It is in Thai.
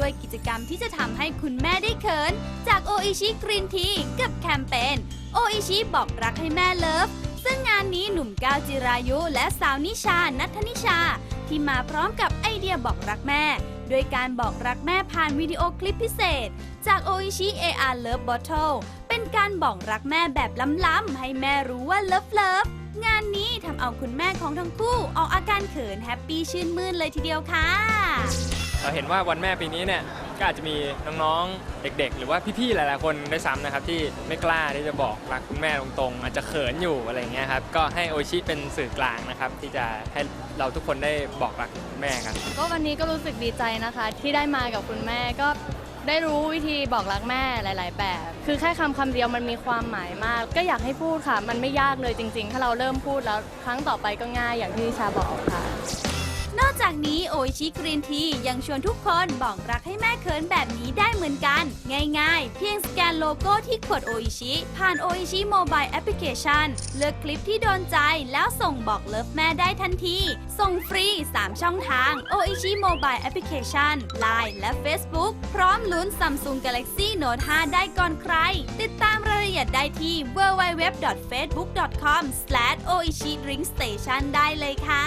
ด้วยกิจกรรมที่จะทำให้คุณแม่ได้เขิน จากโออิชิกรีนทีกับแคมเปญโออิชิบอกรักให้แม่เลิฟ ซึ่งงานนี้หนุ่มก้าวจิรายุ และสาวนิชา นัทนิชา ที่มาพร้อมกับไอเดียบอกรักแม่โดยการบอกรักแม่ผ่านวิดีโอคลิปพิเศษ จากโออิชิ AR Love Bottle เป็นการบอกรักแม่แบบล้ำๆให้แม่รู้ว่าเลิฟเลิฟงานนี้ทำเอาคุณแม่ของทั้งคู่ ออกอาการเขินแฮปปี้ชื่นมื่นเลยทีเดียวค่ะ เราเห็นว่าวันแม่ปีนี้เนี่ยก็อาจจะมีน้องๆ เด็ก ๆ หรือว่าพี่ๆ หลายๆ คนได้วยซ้ำนะครับที่ไม่กล้าที่จะบอกรักคุณแม่ตรงๆ อาจจะเขินอยู่อะไรเงี้ยครับก็ให้โอชิเป็นสื่อกลางนะครับที่จะให้เราทุกคนได้บอกรักคุณแม่กัน ก็วันนี้ก็รู้สึกดีใจนะคะ ที่ได้มากับคุณแม่ก็ได้รู้วิธีบอกรักแม่หลาย ๆ แบบ คือแค่คำคำเดียวมันมีความหมายมาก ก็อยากให้พูดค่ะ มันไม่ยากเลยจริง ๆ ถ้าเราเริ่มพูดแล้วครั้งต่อไปก็ง่ายอย่างที่นิชาบอกค่ะ นี้โอิชิกรีนทียังชวนทุกคนบอกรักให้แม่เขินแบบนี้ได้เหมือนกัน ง่ายๆ เพียงสแกนโลโก้ที่ขวดโออิชิ ผ่านโออิชิโมบายแอปพลิเคชันเลือกคลิปที่โดนใจแล้วส่งบอกเลิฟแม่ได้ทันที ส่งฟรี 3 ช่องทางโออิชิโมบายแอปพลิเคชัน Line และ Facebook พร้อมลุ้น Samsung Galaxy Note 5 ได้ก่อนใคร ติดตามรายละเอียดได้ที่ www.facebook.com/oichidrinkstation ได้เลยค่ะ